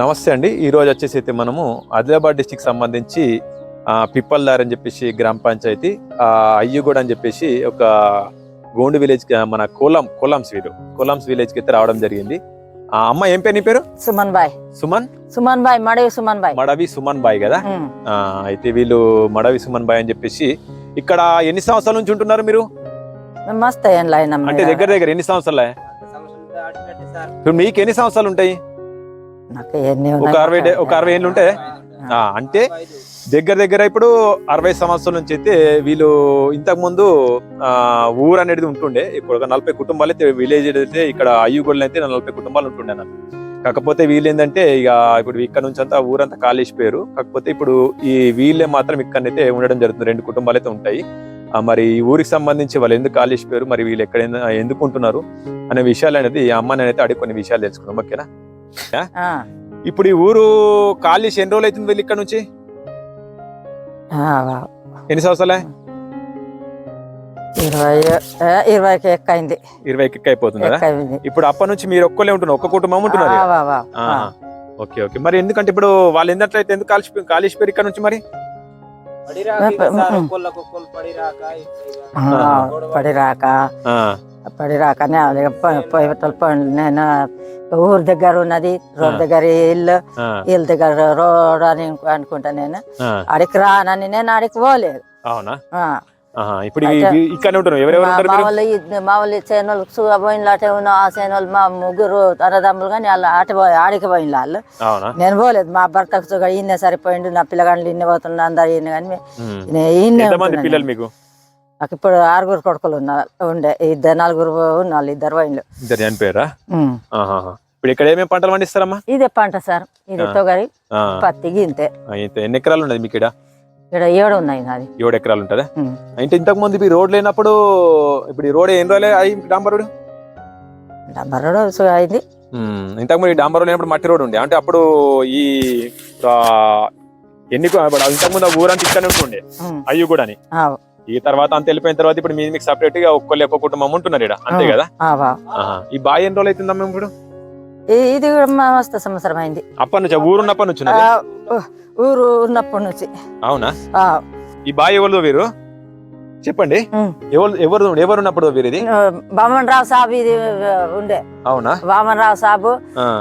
నమస్తే అండి. ఈ రోజు వచ్చేసి అయితే మనము ఆదిలాబాద్ డిస్టిక్ సంబంధించి ఆ, పిప్పల్దార్ అని చెప్పేసి గ్రామ పంచాయతీ ఆ, అయ్యుగూడ అని చెప్పేసి ఒక గోండు విలేజ్ మన కోలం కోలాంస్ వీలు కోలాంస్ విలేజ్కి అయితే రావడం జరిగింది. ఆ అమ్మ ఏం పేరు నీ పేరు? సుమన్ బాయ్. సుమన్? సుమన్ బాయ్ మడవి సుమన్ బాయ్. మడవి సుమన్ బాయ్ కదా? అయితే వీళ్ళు మడవి సుమన్ బాయ్ అని చెప్పేసి ఇక్కడ ఎన్ని సంవత్సరాల నుంచి ఉంటున్నారు మీరు? అంటే దగ్గర దగ్గర ఎన్ని సంవత్సరాలే? ఇప్పుడు మీకు ఎన్ని సంవత్సరాలు ఉంటాయి? ఒక అరవై ఒక అరవై ఏళ్ళు ఉంటే? అంటే దగ్గర దగ్గర ఇప్పుడు అరవై సంవత్సరాల నుంచి అయితే వీళ్ళు ఇంతకు ముందు ఆ, ఊరు అనేది ఉంటుండే. ఇప్పుడు ఒక నలభై కుటుంబాలు అయితే విలేజ్ అయితే ఇక్కడ అయ్యుగోళ్ళు అయితే నలభై కుటుంబాలు ఉంటుండే అన్నమాట కాకపోతే వీళ్ళు ఏంటంటే ఇక ఇప్పుడు ఇక్కడ నుంచి అంతా ఊరంతా కాలేసిపోయారు. కాకపోతే ఇప్పుడు ఈ వీళ్ళే మాత్రం ఇక్కడైతే ఉండడం జరుగుతుంది. రెండు కుటుంబాలు అయితే ఉంటాయి. మరి ఈ ఊరికి సంబంధించి వాళ్ళు ఎందుకు కాలేసిపోయారు? మరి వీళ్ళు ఎక్కడైనా ఎందుకు ఉంటున్నారు అనే విషయాలు అనేది ఈ అమ్మని అయితే అడిగి కొన్ని విషయాలు తెలుసుకున్నాం ఓకేనా? ఇప్పుడు ఈ ఊరు కాలేసి ఎన్ని రోజులు అవుతుంది వీళ్ళు ఇక్కడ నుంచి? ఆ, వా. ఎన్ని సంవత్సరాలే? ఇరవై ఏ, ఇరవైకి ఎక్కైంది. ఇరవై ఎక్క అయిపోతుంది కదా ఇప్పుడు అప్పటి నుంచి మీరు ఒక్కలే ఉంటున్నారు ఒక్క కుటుంబం ఉంటున్నారు. Okay okay. మరి ఎందుకంటే ఇప్పుడు వాళ్ళు ఎందుకట్లయితే ఎందుకు కాలిసి కాలేసిపోయారు ఇక్కడ నుంచి మరి? ఆ, పడి రాకనే అలాగ ప- పోయేటోళ్ళు పోండి. నేను ఊరు దగ్గర ఉన్నది రోడ్ దగ్గర ఇల్లు ఇల్లు దగ్గర రోడ్ అని అనుకుంటా నేను ఆ. ఆడికి రానని నేను ఆడికి పోలేదు అవునా. ఆహా. ఇప్పుడు ఉంటారు మా వాళ్ళు సుగా పోయిన అటే ఉన్న ఆ చేనులు మా ముగ్గురు అన్నదమ్ములు కానీ వాళ్ళు పోయి ఆడికి పోయిన వాళ్ళు నేను పోలేదు మా భర్తకు సుగా ఈయన సరిపోయిండు నా పిల్లగాళ్ళు ఇన్ని పోతున్నా అందరు ఈయన కానీ. పిల్లలు మీకు నాకు ఇప్పుడు ఆరుగురు కొడుకులు ఉన్నా ఉండే ఇద్దరు నలుగురు ఉన్నారు ఇద్దరు పోయిండ్లు ఇద్దరు చనిపోయారా. ఇప్పుడు ఇక్కడ ఏమేమి పంటలు పండిస్తారమ్మా? ఇదే పంట సార్ ఇది తొగరి. పత్తి గింతే. ఇంత ఎన్ని ఎకరాలు ఉన్నది మీకు ఇక్కడ? ఇక్కడ ఏడు ఉన్నాయి నాది. ఏడు ఎకరాలు ఉంటుందా. అంటే ఇంతకు ముందు ఈ రోడ్ లేనప్పుడు ఇప్పుడు ఈ రోడ్ ఎన్ని రోజులే అయ్యి డాంబర్ రోడ్ డబ్బర్ రోడ్ అయింది ఇంతకు ముందు డాంబర్ రోడ్ లేనప్పుడు మట్టి రోడ్ ఉండే. అంటే అప్పుడు ఈ ఎన్ని ఇంతకు ముందు ఊరంతా ఇక్కడనే ఉంటుండే. అయ్యి కూడా ఈ తర్వాత అంత వెళ్ళిపోయిన తర్వాత ఇప్పుడు మీ మీకు సపరేట్గా ఒక్కళ్ళు ఒక్క కుటుంబం ఉంటున్నారు ఇక్కడ అంతే కదా. ఈ బాయ్ ఎన్ని రోజులు అవుతుందమ్మా ఇప్పుడు? ఈ- ఇది మస్తు సంవత్సరం అయింది. అప్పటి నుంచి? ఊరు ఉన్నప్పటి నుంచి ఊరు ఉన్నప్పటి నుంచి. అవునా? ఈ బాయ్ ఎవరిదో వీరు? చెప్పండి. ఎవరు ఎవరు ఎవరు ఉన్నప్పుడు వీరు ఇది? వామన్ రావు సాబు ఇది ఉండే. అవునా? వామన్ రావు సాబు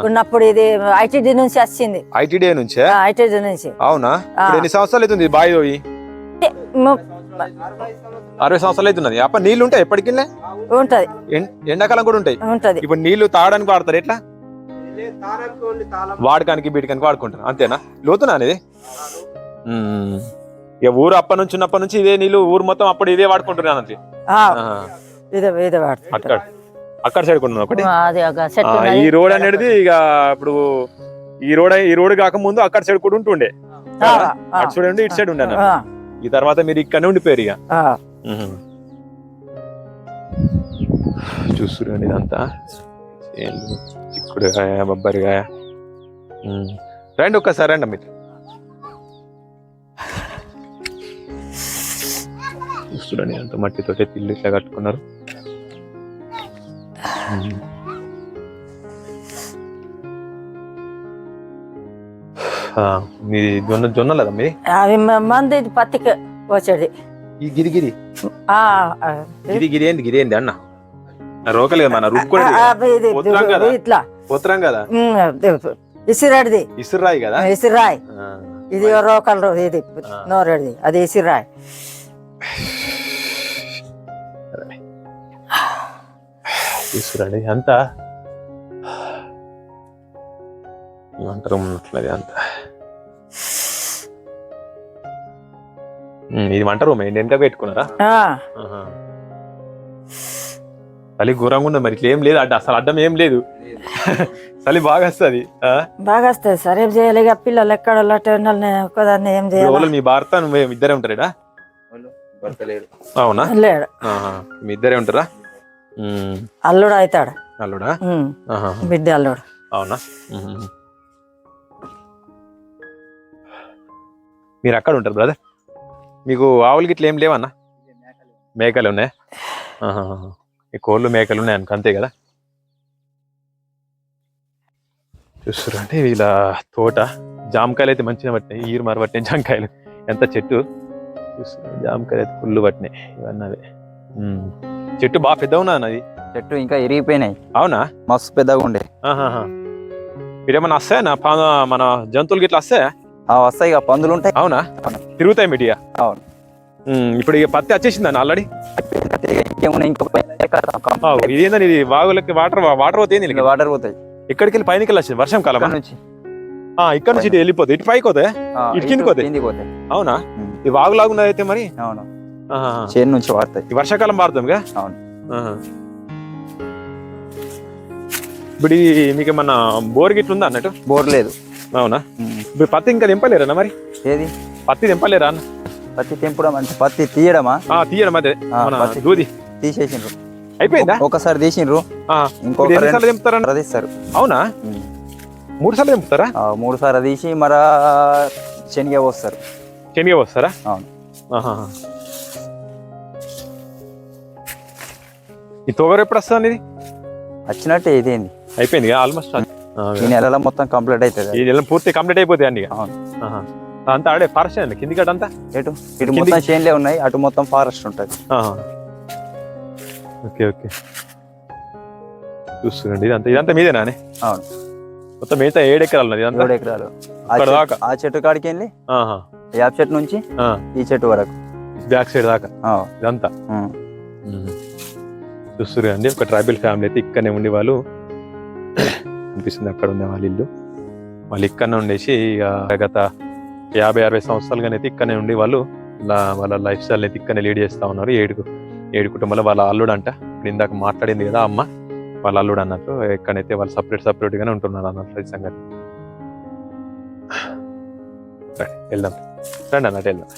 ఉన్నప్పుడు ఇది ఐటీడీ నుంచి వచ్చింది. ఐటీడీ నుంచే? ఐటీడీ నుంచి. అవునా. ఇప్పుడు ఎన్ని సంవత్సరాలు అవుతుంది బాయ్ అరవై సంవత్సరాలు అవుతున్నది. అప్ప నీళ్ళు ఉంటాయి? ఎప్పటికి ఉంటది. ఎండాకాలం కూడా ఉంటాయి. ఉంటది. ఇప్పుడు నీళ్ళు తాగడానికి వాడతారు ఎట్లా? వాడకానికి బీటకానికి వాడుకుంటారు. అంతేనా? లోతునా అనేది. ఇక ఊరు అప్పటి నుంచి ఉన్నప్పటి నుంచి ఇదే నీళ్ళు ఊరు మొత్తం అప్పుడు ఇదే వాడుకుంటున్నాను అంతే అక్కడ. అక్కడ సైడ్ కొన్నాను ఒకటి. ఈ రోడ్ అనేది ఇక ఇప్పుడు ఈ రోడ్ ఈ రోడ్ కాకముందు అక్కడ సైడ్ కూడా ఉంటుండే. అటు సైడ్ ఉండి ఇటు సైడ్ ఉండే ఈ తర్వాత మీరు ఇక్కడనే ఉండిపోయారు ఇక. చూస్తురండి ఇదంతా. చిక్కుడుకాయ బొబ్బరికాయ. రండి ఒక్కసారి రండి మీరు. చూస్తురండి అంత మట్టితో ఇల్లు ఇట్లా కట్టుకున్నారు. ఆ, మీది జొన్న జొన్నలదా మీది? అవి మ- మంది పత్తికి వచ్చేది. ఈ గిరిగిరి ఆ, ఆ, గిరి గిరి ఏంది గిరి ఏంది అన్న? ఆ రోకలే మన కదా. ఇట్లా. పోతురం కదా? ఇసిరాడిది. ఇసురాయి కదా? ఇసిరాయ్. ఇది రోకల్ రో- ఇది. నోరేడిది. అది ఇసిరాయ్. ఇసురాడి అంతా? ఏమంటారు ఉన్నట్లది అంత? ఇది వంట రూమ్. ఏంటి వెనక పెట్టుకున్నారా? ఆహా. చలి ఘోరంగా ఉన్నది మరి. ఇట్లా ఏం లేదు. అడ్డ అసలు అడ్డం ఏం లేదు. చలి బాగా వస్తుంది. బాగా వస్తుంది సరే ఏం చేయాలి? ఇక పిల్లలు ఎక్కడ నేను ఒక్కదాన్ని ఏం చేయాలి? మీ భర్త నువ్వు ఇద్దరే ఉంటారా అవునా లేడు. ఆహా. మీ ఇద్దరే ఉంటారా? ఉమ్, అల్లుడు అవుతాడు. అల్లుడా? ఉమ్, ఆహా. బిడ్డ అల్లుడు. అవునా. మీరు అక్కడ ఉంటారు బ్రదర్? మీకు ఆవులు గిట్ల ఏం లేవన్నా? మేకలు. ఉన్నాయి. ఈ కోళ్ళు మేకలు ఉన్నాయి అనుకో అంతే కదా? చూస్తారు అంటే వీళ్ళ తోట జామకాయలు అయితే మంచిగా పట్టినాయి. ఈరు మరి పట్టినాయి జామకాయలు. ఎంత చెట్టు? చూస్తున్నారు జామకాయలు అయితే ఫుల్ పట్టినాయి. ఇవన్నీ అవే. చెట్టు బాగా పెద్ద ఉన్నా అది చెట్టు ఇంకా ఎరిగిపోయినాయి అవునా? మస్తు పెద్దగా ఉండే. మీరేమన్నా వస్తాయా మన జంతువులకి ఇట్లా వస్తాయా? వస్తాయి ఇక పందులు ఉంటాయి. అవును. తిరుగుతాయి మీడియా. అవును. ఇప్పుడు ఇక పత్తి వచ్చేసిందని ఆల్రెడీ? ఇదేందని ఇది వాగులకి వాటర్ వాటర్ పోతే ఏంది వాటర్ పోతాయి. ఎక్కడికి వెళ్ళి పైనకి వెళ్ళి వచ్చింది వర్షం కాలం నుంచి. ఇక్కడ నుంచి ఇటు వెళ్ళిపోతాయి ఇటు పైకి పోతే ఇటు కిందికి పోతాయి? పోతాయి. అవునా. ఈ వాగు లాగున్నది అయితే మరి? అవును. చేను నుంచి వాడతాయి. వర్షాకాలం మారుతాంగా అవును. ఆహా. ఇప్పుడు మీకు ఏమన్నా బోర్ గిట్ల ఉందా అన్నట్టు? బోర్ లేదు. అవునా. ఇప్పుడు పత్తి ఇంకా తెంపలేరా మరి? ఏది? పత్తి తెంపలేరా అన్న? పత్తి తెంపడం అంటే పత్తి తీయడమా? తీయడం అదే. దూది. తీసేసిండ్రు. అయిపోయిందా? ఒకసారి తీసిండ్రు. ఆ, ఇంకొక ఇప్పుడు ఎన్నిసార్లు రెండు తెంపుతారన్న? సార్లు తీస్తారు అవునా. మూడు సార్లు తెంపుతారా? మూడు సార్లు తీసి మరా శనగ పోస్తారు. శనిగా వస్తారా అవును. ఈ తొగరు ఎప్పుడు వస్తుంది ఇది వచ్చినట్టే ఇదేంది అయిపోయింది ఆల్మోస్ట్ ఈ నెలలో మొత్తం కంప్లీట్ అవుతుంది. ఈ నెల పూర్తి కంప్లీట్ అయిపోతాయి అండి. అవును. అంతా ఆడే ఫారెస్ట్ అండి కింది గడ్డ అంతా? ఎటు? ఇటు మొత్తం చేన్లే ఉన్నాయి అటు మొత్తం ఫారెస్ట్ ఉంటుంది. Okay okay. చూస్తుండండి ఇదంతా ఇదంతా మీదేనా అని? అవును. మొత్తం మిగతా ఏడు ఎకరాలు ఉన్నది ఇదంతా? ఏడు ఎకరాలు. ఆ అక్కడ చెట్టు- దాకా? ఆ చెట్టు కాడికి వెళ్ళి. యాప్ చెట్టు నుంచి. ఈ చెట్టు వరకు. బ్యాక్ సైడ్ దాకా? ఇదంతా? ఉమ్. చూస్తున్నారు అండి ఒక ట్రైబల్ ఫ్యామిలీ అయితే ఇక్కడనే ఉండి వాళ్ళు. అనిపిస్తుంది అక్కడ ఉండే వాళ్ళ ఇల్లు. వాళ్ళు ఇక్కడనే ఉండేసి ఇక గత యాభై అరవై సంవత్సరాలుగానే అయితే ఇక్కడనే ఉండి వాళ్ళు ఇలా వాళ్ళ లైఫ్ స్టైల్ అయితే ఇక్కడనే లీడ్ చేస్తా ఉన్నారు. ఏడు ఏడు కుటుంబంలో వాళ్ళ అల్లుడు అంట ఇప్పుడు ఇందాక మాట్లాడింది కదా అమ్మ వాళ్ళ అల్లుడు అన్నట్టు ఎక్కడైతే వాళ్ళు సపరేట్ సపరేట్గానే ఉంటున్నారు అన్నట్లు ఈ సంగతి. వెళ్దాం. రండి అన్నట్టు వెళ్దాం.